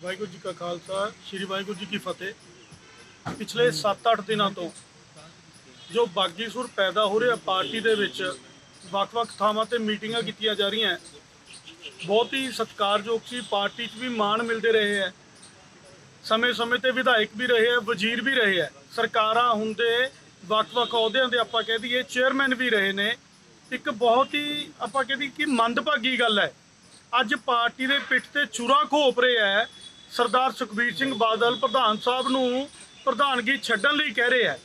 ਵਾਹਿਗੁਰੂ ਜੀ ਕਾ ਖਾਲਸਾ, ਸ੍ਰੀ ਵਾਹਿਗੁਰੂ ਜੀ ਕੀ ਫਤਿਹ। ਪਿਛਲੇ 7-8 ਦਿਨਾਂ ਤੋਂ ਜੋ ਬਾਗੀ ਸੁਰ ਪੈਦਾ ਹੋ ਰਿਹਾ ਪਾਰਟੀ ਦੇ ਵਿੱਚ, ਵੱਖ-ਵੱਖ ਥਾਵਾਂ ਤੇ ਮੀਟਿੰਗਾਂ ਕੀਤੀਆਂ ਜਾ ਰਹੀਆਂ ਬਹੁਤ ਹੀ ਸਤਿਕਾਰਯੋਗ ਸੀ, ਪਾਰਟੀ 'ਚ ਵੀ ਮਾਣ ਮਿਲਦੇ ਰਹੇ ਹੈ। ਸਮੇਂ-ਸਮੇਂ ਤੇ ਵਿਧਾਇਕ ਵੀ ਰਹੇ ਹੈ, ਵਜ਼ੀਰ ਵੀ ਰਹੇ ਹੈ। ਸਰਕਾਰਾਂ ਹੁੰਦੇ, ਵੱਖ-ਵੱਖ ਅਹੁਦਿਆਂ ਦੇ ਆਪਾਂ ਕਹਿ ਦਈਏ, ਚੇਅਰਮੈਨ ਵੀ ਰਹੇ ਨੇ। ਇੱਕ ਬਹੁਤ ਹੀ ਆਪਾਂ ਕਹਿ ਦਈਏ ਕਿ ਮੰਦਭਾਗੀ ਗੱਲ ਹੈ। ਅੱਜ ਪਾਰਟੀ ਦੇ ਪਿੱਠ ਤੇ ਚੁਰਾ ਖੋਪ ਰਿਹਾ ਹੈ ਸਰਦਾਰ ਸੁਖਬੀਰ ਸਿੰਘ ਬਾਦਲ ਪ੍ਰਧਾਨ ਸਾਹਿਬ ਨੂੰ ਪ੍ਰਧਾਨਗੀ ਛੱਡਣ ਲਈ ਕਹਿ ਰਹੇ ਹੈ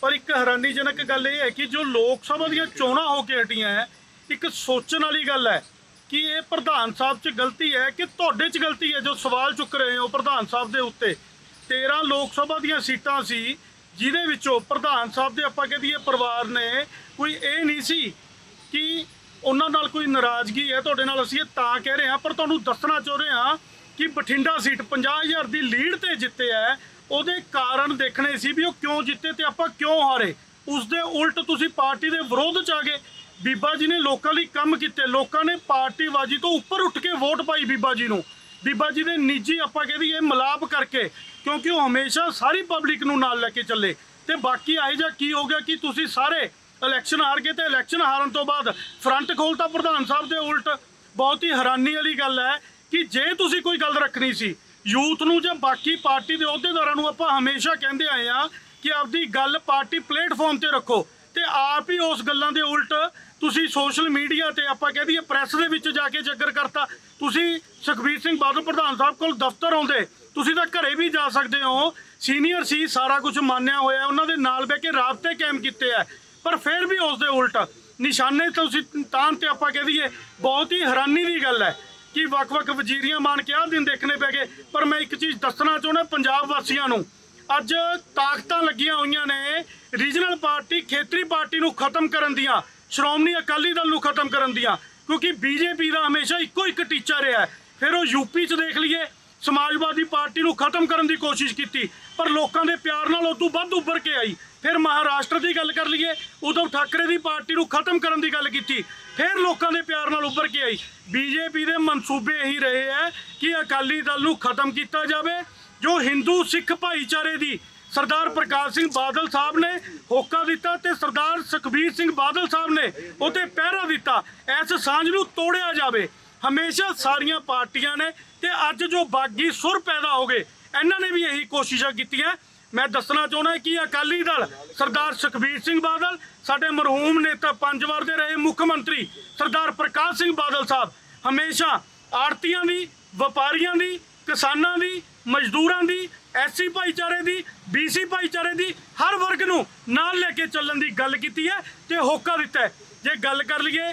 ਪਰ ਇੱਕ ਹੈਰਾਨੀਜਨਕ ਗੱਲ ਇਹ ਹੈ ਕਿ ਜੋ ਲੋਕ ਸਭਾ ਦੀਆਂ ਚੋਣਾਂ ਹੋ ਕੇ ਹਟੀਆਂ ਹੈ ਇੱਕ ਸੋਚਣ ਵਾਲੀ ਗੱਲ ਹੈ ਕਿ ਇਹ ਪ੍ਰਧਾਨ ਸਾਹਿਬ 'ਚ ਗਲਤੀ ਹੈ ਕਿ ਤੁਹਾਡੇ 'ਚ ਗਲਤੀ ਹੈ ਜੋ ਸਵਾਲ ਚੁੱਕ ਰਹੇ ਹੋ ਪ੍ਰਧਾਨ ਸਾਹਿਬ ਦੇ ਉੱਤੇ। 13 ਲੋਕ ਸਭਾ ਦੀਆਂ ਸੀਟਾਂ ਸੀ, ਜਿਹਦੇ ਵਿੱਚੋਂ ਪ੍ਰਧਾਨ ਸਾਹਿਬ ਦੇ ਆਪਾਂ ਕਹਿ ਦਈਏ ਪਰਿਵਾਰ ਨੇ ਕੋਈ ਇਹ ਨਹੀਂ ਸੀ ਕਿ ਉਹਨਾਂ ਨਾਲ ਕੋਈ ਨਾਰਾਜ਼ਗੀ ਹੈ ਤੁਹਾਡੇ ਨਾਲ ਅਸੀਂ ਇਹ ਤਾਂ ਕਹਿ ਰਹੇ ਹਾਂ, ਪਰ ਤੁਹਾਨੂੰ ਦੱਸਣਾ ਚਾਹ ਰਹੇ ਹਾਂ ਕਿ ਬਠਿੰਡਾ ਸੀਟ 50000 ਦੀ ਲੀਡ ਤੇ ਜਿੱਤੇ ਹੈ ਉਹਦੇ ਕਾਰਨ ਦੇਖਣੇ ਸੀ ਵੀ ਉਹ ਕਿਉਂ ਜਿੱਤੇ ਤੇ ਆਪਾਂ ਕਿਉਂ ਹਾਰੇ। ਉਸ ਦੇ ਉਲਟ ਤੁਸੀਂ ਪਾਰਟੀ ਦੇ ਵਿਰੋਧ ਚ ਆ ਗਏ। ਬੀਬਾ ਜੀ ਨੇ ਲੋਕਾਂ ਲਈ ਕੰਮ ਕੀਤੇ। ਲੋਕਾਂ ਨੇ ਪਾਰਟੀਬਾਜ਼ੀ ਤੋਂ ਉੱਪਰ ਉੱਠ ਕੇ ਵੋਟ ਪਾਈ ਬੀਬਾ ਜੀ ਨੂੰ। ਬੀਬਾ ਜੀ ਦੇ ਨਿੱਜੀ ਆਪਾਂ ਕਹਿ ਦਈਏ ਮਲਾਪ ਕਰਕੇ, ਕਿਉਂਕਿ ਉਹ ਹਮੇਸ਼ਾ ਸਾਰੀ ਪਬਲਿਕ ਨੂੰ ਨਾਲ ਲੈ ਕੇ ਚੱਲੇ। ਤੇ ਬਾਕੀ ਆਏ ਜਾਂ ਕੀ ਹੋ ਗਿਆ ਕਿ ਤੁਸੀਂ ਸਾਰੇ ਇਲੈਕਸ਼ਨ ਹਾਰ ਗਏ ਤੇ ਇਲੈਕਸ਼ਨ ਹਾਰਨ ਤੋਂ ਬਾਅਦ ਫਰੰਟ ਖੋਲਤਾ ਪ੍ਰਧਾਨ ਸਾਹਿਬ ਦੇ ਉਲਟ। ਬਹੁਤ ਹੀ ਹੈਰਾਨੀ ਵਾਲੀ ਗੱਲ ਹੈ ਕਿ ਜੇ ਤੁਸੀਂ ਕੋਈ ਗੱਲ ਰੱਖਣੀ ਸੀ, ਯੂਥ ਨੂੰ ਜਾਂ ਬਾਕੀ ਪਾਰਟੀ ਦੇ ਅਹੁਦੇਦਾਰਾਂ ਨੂੰ ਆਪਾਂ ਹਮੇਸ਼ਾ ਕਹਿੰਦੇ ਆਏ ਆ ਕਿ ਆਪਦੀ ਗੱਲ ਪਾਰਟੀ ਪਲੇਟਫਾਰਮ ਤੇ ਰੱਖੋ ਤੇ ਆਪ ਹੀ ਉਸ ਗੱਲਾਂ ਦੇ ਉਲਟ ਤੁਸੀਂ ਸੋਸ਼ਲ ਮੀਡੀਆ ਤੇ ਆਪਾਂ ਕਹਿ ਦਈਏ ਪ੍ਰੈਸ ਦੇ ਵਿੱਚ ਜਾ ਕੇ ਜ਼ਿਕਰ ਕਰਤਾ। ਤੁਸੀਂ ਸੁਖਬੀਰ ਸਿੰਘ ਬਾਦਲ ਪ੍ਰਧਾਨ ਸਾਹਿਬ ਕੋਲ ਦਫ਼ਤਰ ਆਉਂਦੇ, ਤੁਸੀਂ ਤਾਂ ਘਰੇ ਵੀ ਜਾ ਸਕਦੇ ਹੋ। ਸੀਨੀਅਰ ਸੀ, ਸਾਰਾ ਕੁਝ ਮੰਨਿਆ ਹੋਇਆ, ਉਹਨਾਂ ਦੇ ਨਾਲ ਬਹਿ ਕੇ ਰਾਬਤੇ ਕਾਇਮ ਕੀਤੇ ਆ। ਪਰ ਫਿਰ ਵੀ ਉਸ ਦੇ ਉਲਟ ਨਿਸ਼ਾਨੇ ਤੁਸੀਂ ਤਾਂ ਤੇ ਆਪਾਂ ਕਹਿ ਦਈਏ, ਬਹੁਤ ਹੀ ਹੈਰਾਨੀ ਦੀ ਗੱਲ ਹੈ। ਕਿ ਵੱਖ-ਵੱਖ ਵਜ਼ੀਰੀਆਂ ਮਾਨ ਕੇ ਆਹ ਦਿਨ ਦੇਖਣੇ ਪੈ ਗਏ? ਪਰ ਮੈਂ ਇੱਕ ਚੀਜ਼ ਦੱਸਣਾ ਚਾਹੁੰਦਾ ਪੰਜਾਬ ਵਾਸੀਆਂ ਨੂੰ। ਅੱਜ ਤਾਕਤਾਂ ਲੱਗੀਆਂ ਹੋਈਆਂ ਨੇ ਰੀਜਨਲ ਪਾਰਟੀ ਖੇਤਰੀ ਪਾਰਟੀ ਨੂੰ ਖਤਮ ਕਰਨ ਦੀਆਂ, ਸ਼੍ਰੋਮਣੀ ਅਕਾਲੀ ਦਲ ਨੂੰ ਖਤਮ ਕਰਨ ਦੀਆਂ, ਕਿਉਂਕਿ ਬੀਜੇਪੀ ਦਾ ਹਮੇਸ਼ਾ ਇੱਕੋ ਇੱਕ ਟੀਚਾ ਰਿਹਾ ਫਿਰ ਉਹ ਯੂਪੀ 'ਚ ਦੇਖ ਲਈਏ ਸਮਾਜਵਾਦੀ ਪਾਰਟੀ ਨੂੰ ਖਤਮ ਕਰਨ ਦੀ ਕੋਸ਼ਿਸ਼ ਕੀਤੀ, ਪਰ ਲੋਕਾਂ ਦੇ ਪਿਆਰ ਨਾਲ ਉਹ ਤੋਂ ਵੱਧ ਉੱਭਰ ਕੇ ਆਈ। ਫਿਰ ਮਹਾਰਾਸ਼ਟਰ ਦੀ ਗੱਲ ਕਰ ਲਈਏ, ਉਦੋਂ ਠਾਕਰੇ ਦੀ ਪਾਰਟੀ ਨੂੰ ਖਤਮ ਕਰਨ ਦੀ ਗੱਲ ਕੀਤੀ। ਫਿਰ ਲੋਕਾਂ ਦੇ ਪਿਆਰ ਨਾਲ ਉੱਭਰ ਕੇ ਆਈ। ਬੀਜੇਪੀ ਦੇ ਮਨਸੂਬੇ ਇਹੀ ਰਹੇ ਹੈ ਕਿ ਅਕਾਲੀ ਦਲ ਨੂੰ ਖਤਮ ਕੀਤਾ ਜਾਵੇ। ਜੋ ਹਿੰਦੂ ਸਿੱਖ ਭਾਈਚਾਰੇ ਦੀ ਸਰਦਾਰ ਪ੍ਰਕਾਸ਼ ਸਿੰਘ ਬਾਦਲ ਸਾਹਿਬ ਨੇ ਹੋਕਾ ਦਿੱਤਾ ਤੇ ਸਰਦਾਰ ਸੁਖਬੀਰ ਸਿੰਘ ਬਾਦਲ ਸਾਹਿਬ ਨੇ ਉਹਤੇ ਪਹਿਰਾ ਦਿੱਤਾ। ਇਸ ਸਾਂਝ ਨੂੰ ਤੋੜਿਆ ਜਾਵੇ। ਹਮੇਸ਼ਾ ਸਾਰੀਆਂ ਪਾਰਟੀਆਂ ਨੇ ਤੇ ਅੱਜ ਜੋ ਬਾਗੀ ਸੁਰ ਪੈਦਾ ਹੋ ਗਏ, ਇਹਨਾਂ ਨੇ ਵੀ ਇਹੀ ਕੋਸ਼ਿਸ਼ਾਂ ਕੀਤੀਆਂ। ਮੈਂ ਦੱਸਣਾ ਚਾਹੁੰਦਾ ਕਿ ਅਕਾਲੀ ਦਲ ਸਰਦਾਰ ਸੁਖਬੀਰ ਸਿੰਘ ਬਾਦਲ, ਸਾਡੇ ਮਰਹੂਮ ਨੇਤਾ ਪੰਜ ਵਾਰ ਦੇ ਰਹੇ ਮੁੱਖ ਮੰਤਰੀ ਸਰਦਾਰ ਪ੍ਰਕਾਸ਼ ਸਿੰਘ ਬਾਦਲ ਸਾਹਿਬ, ਹਮੇਸ਼ਾ ਆੜਤੀਆਂ ਦੀ, ਵਪਾਰੀਆਂ ਦੀ, ਕਿਸਾਨਾਂ ਦੀ, ਮਜ਼ਦੂਰਾਂ ਦੀ ਐਸਸੀ ਭਾਈਚਾਰੇ ਦੀ ਬੀਸੀ ਭਾਈਚਾਰੇ ਦੀ, ਹਰ ਵਰਗ ਨੂੰ ਨਾਲ ਲੈ ਕੇ ਚੱਲਣ ਦੀ ਗੱਲ ਕੀਤੀ ਹੈ ਤੇ ਹੋਕਾ ਦਿੱਤਾ ਜੇ ਗੱਲ ਕਰ ਲਈਏ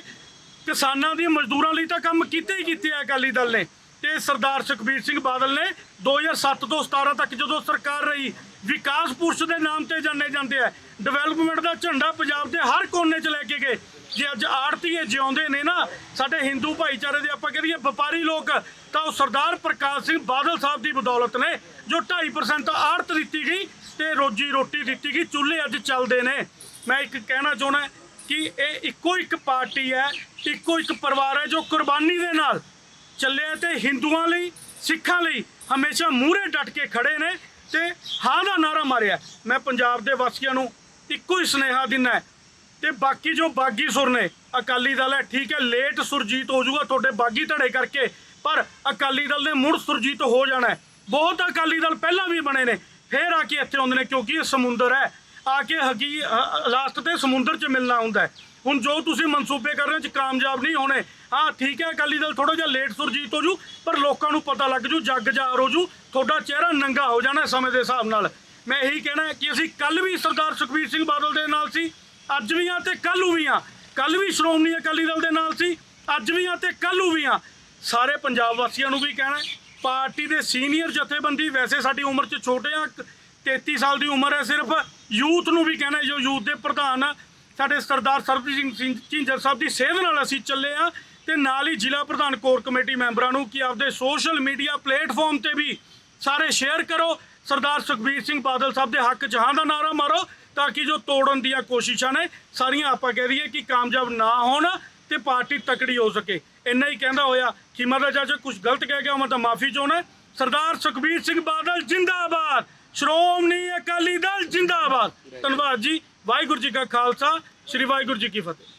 ਕਿਸਾਨਾਂ ਦੀ ਮਜ਼ਦੂਰਾਂ ਲਈ ਤਾਂ ਕੰਮ ਕੀਤੇ ਹੀ ਕੀਤੇ ਆ ਅਕਾਲੀ ਦਲ ਨੇ। ਤੇ ਸਰਦਾਰ ਸੁਖਬੀਰ ਸਿੰਘ ਬਾਦਲ ਨੇ 2007 ਤੋਂ 17 ਤੱਕ ਜਦੋਂ ਸਰਕਾਰ ਰਹੀ, ਵਿਕਾਸ ਪੁਰਸ਼ ਦੇ ਨਾਮ ਤੇ ਜਾਣੇ ਜਾਂਦੇ ਆ। ਡਿਵੈਲਪਮੈਂਟ ਦਾ ਝੰਡਾ ਪੰਜਾਬ ਦੇ ਹਰ ਕੋਨੇ 'ਚ ਲੈ ਕੇ ਗਏ। ਜੇ ਅੱਜ ਆੜਤੀਏ ਜਿਉਂਦੇ ਨੇ ਨਾ, ਸਾਡੇ ਹਿੰਦੂ ਭਾਈਚਾਰੇ ਦੇ ਆਪਾਂ ਕਹੀਏ ਵਪਾਰੀ ਲੋਕ, ਤਾਂ ਉਹ ਸਰਦਾਰ ਪ੍ਰਕਾਸ਼ ਸਿੰਘ ਬਾਦਲ ਸਾਹਿਬ ਦੀ ਬਦੌਲਤ ਨੇ, ਜੋ 2.5% ਆੜਤ ਦਿੱਤੀ ਗਈ ਤੇ ਰੋਜੀ ਰੋਟੀ ਦਿੱਤੀ ਗਈ। ਚੁੱਲ੍ਹੇ ਅੱਜ ਚੱਲਦੇ ਨੇ। ਮੈਂ ਇੱਕ ਕਹਿਣਾ ਚਾਹੁੰਦਾ ਕਿ ਇਹ ਇੱਕੋ ਇੱਕ ਪਾਰਟੀ ਹੈ ਇੱਕੋ ਇੱਕ ਪਰਿਵਾਰ ਹੈ ਜੋ ਕੁਰਬਾਨੀ ਦੇ ਨਾਲ ਚੱਲਿਆ ਤੇ ਹਿੰਦੂਆਂ ਲਈ, ਸਿੱਖਾਂ ਲਈ ਹਮੇਸ਼ਾ ਮੂਹਰੇ ਡਟ ਕੇ ਖੜੇ ਨੇ ਤੇ ਹਾਂ ਦਾ ਨਾਰਾ ਮਾਰਿਆ ਮੈਂ ਪੰਜਾਬ ਦੇ ਵਾਸੀਆਂ ਨੂੰ ਇੱਕੋ ਹੀ ਸੁਨੇਹਾ ਦਿੰਦਾ ਤੇ ਬਾਕੀ ਜੋ ਬਾਗੀ ਸੁਰ ਨੇ, ਅਕਾਲੀ ਦਲ ਹੈ, ਠੀਕ ਹੈ, ਲੇਟ ਸੁਰਜੀਤ ਹੋ ਜਾਊਗਾ ਤੁਹਾਡੇ ਬਾਗੀ ਧੜੇ ਕਰਕੇ, ਪਰ ਅਕਾਲੀ ਦਲ ਨੇ ਮੁੜ ਸੁਰਜੀਤ ਹੋ ਜਾਣਾ ਬਹੁਤ ਅਕਾਲੀ ਦਲ ਪਹਿਲਾਂ ਵੀ ਬਣੇ ਨੇ, ਫੇਰ ਆ ਕੇ ਇੱਥੇ ਆਉਂਦੇ ਨੇ ਕਿਉਂਕਿ ਇਹ ਸਮੁੰਦਰ ਹੈ। ਆ ਕੇ ਹਕੀ ਲਾਸਟ ਤੇ ਸਮੁੰਦਰ 'ਚ ਮਿਲਣਾ ਹੁੰਦਾ ਹੁਣ ਜੋ ਤੁਸੀਂ ਮਨਸੂਬੇ ਕਰ ਰਹੇ ਹੋ, ਚ ਕਾਮਯਾਬ ਨਹੀਂ ਹੋਣੇ। ਹਾਂ ਠੀਕ ਹੈ, ਅਕਾਲੀ ਦਲ ਥੋੜਾ ਜਿਹਾ ਲੇਟ ਸੁਰਜੀਤ ਹੋ ਜੂ, ਪਰ ਲੋਕਾਂ ਨੂੰ ਪਤਾ ਲੱਗ ਜੂ, ਜੱਗ ਜਾਰ ਹੋ ਜੂ, ਤੁਹਾਡਾ ਚਿਹਰਾ ਨੰਗਾ ਹੋ ਜਾਣਾ ਸਮੇਂ ਦੇ ਹਿਸਾਬ ਨਾਲ। ਮੈਂ ਇਹੀ ਕਹਿਣਾ ਕਿ ਅਸੀਂ ਕੱਲ ਵੀ ਸਰਦਾਰ ਸੁਖਬੀਰ ਸਿੰਘ ਬਾਦਲ ਦੇ ਨਾਲ ਸੀ, ਅੱਜ ਵੀ ਆ ਤੇ ਕੱਲ ਨੂੰ ਵੀ ਆ ਕੱਲ ਵੀ ਸ਼੍ਰੋਮਣੀ ਅਕਾਲੀ ਦਲ ਦੇ ਨਾਲ ਸੀ, ਅੱਜ ਵੀ ਆ ਤੇ ਕੱਲ ਨੂੰ ਵੀ ਆ ਸਾਰੇ ਪੰਜਾਬ ਵਾਸੀਆਂ ਨੂੰ ਵੀ ਕਹਿਣਾ ਪਾਰਟੀ ਦੇ ਸੀਨੀਅਰ ਜਥੇਬੰਦੀ ਵੈਸੇ ਸਾਡੀ ਉਮਰ 'ਚ ਛੋਟੇ ਆ 33 ਸਾਲ ਦੀ ਉਮਰ ਹੈ ਸਿਰਫ। ਯੂਥ ਨੂੰ ਵੀ ਕਹਿਣਾ ਜੋ ਯੂਥ ਦੇ ਪ੍ਰਧਾਨ ਸਾਡੇ ਸਰਦਾਰ ਸਰਬਜੀਤ ਸਿੰਘ ਸਿੰਘ ਝਿੰਜਰ ਸਾਹਿਬ ਦੀ ਸੇਧ ਨਾਲ ਅਸੀਂ ਚੱਲੇ ਆ ਤੇ ਨਾਲ ਹੀ ਜ਼ਿਲ੍ਹਾ ਪ੍ਰਧਾਨ ਕੋਰ ਕਮੇਟੀ ਮੈਂਬਰਾਂ ਨੂੰ ਕਿ ਆਪਦੇ ਸੋਸ਼ਲ ਮੀਡੀਆ ਪਲੇਟਫਾਰਮ ਤੇ ਵੀ ਸਾਰੇ ਸ਼ੇਅਰ ਕਰੋ। ਸਰਦਾਰ ਸੁਖਬੀਰ ਸਿੰਘ ਬਾਦਲ ਸਾਹਿਬ ਦੇ ਹੱਕ ਜਹਾਂ ਦਾ ਨਾਰਾ ਮਾਰੋ ਤਾਂ ਕਿ ਜੋ ਤੋੜਨ ਦੀਆਂ ਕੋਸ਼ਿਸ਼ਾਂ ਨੇ, ਸਾਰੀਆਂ ਆਪਾਂ ਕਹਿ ਦਈਏ ਕਿ ਕਾਮਯਾਬ ਨਾ ਹੋਣ ਤੇ ਪਾਰਟੀ ਤਕੜੀ ਹੋ ਸਕੇ। ਇੰਨਾ ਹੀ ਕਹਿੰਦਾ ਹੋਇਆ ਕਿ ਮਤਲਬ ਜੇ ਕੁਝ ਗਲਤ ਕਹਿ ਗਿਆ, ਮੈਂ ਤਾਂ ਮਾਫੀ ਚਾਹੁੰਦਾ। ਸਰਦਾਰ ਸੁਖਬੀਰ ਸਿੰਘ ਬਾਦਲ ਜਿੰਦਾਬਾਦ। ਸ਼੍ਰੋਮਣੀ ਅਕਾਲੀ ਦਲ ਜਿੰਦਾਬਾਦ। ਧੰਨਵਾਦ ਜੀ। ਵਾਹਿਗੁਰੂ ਜੀ ਕਾ ਖਾਲਸਾ, ਸ੍ਰੀ ਵਾਹਿਗੁਰੂ ਜੀ ਕੀ ਫਤਿਹ।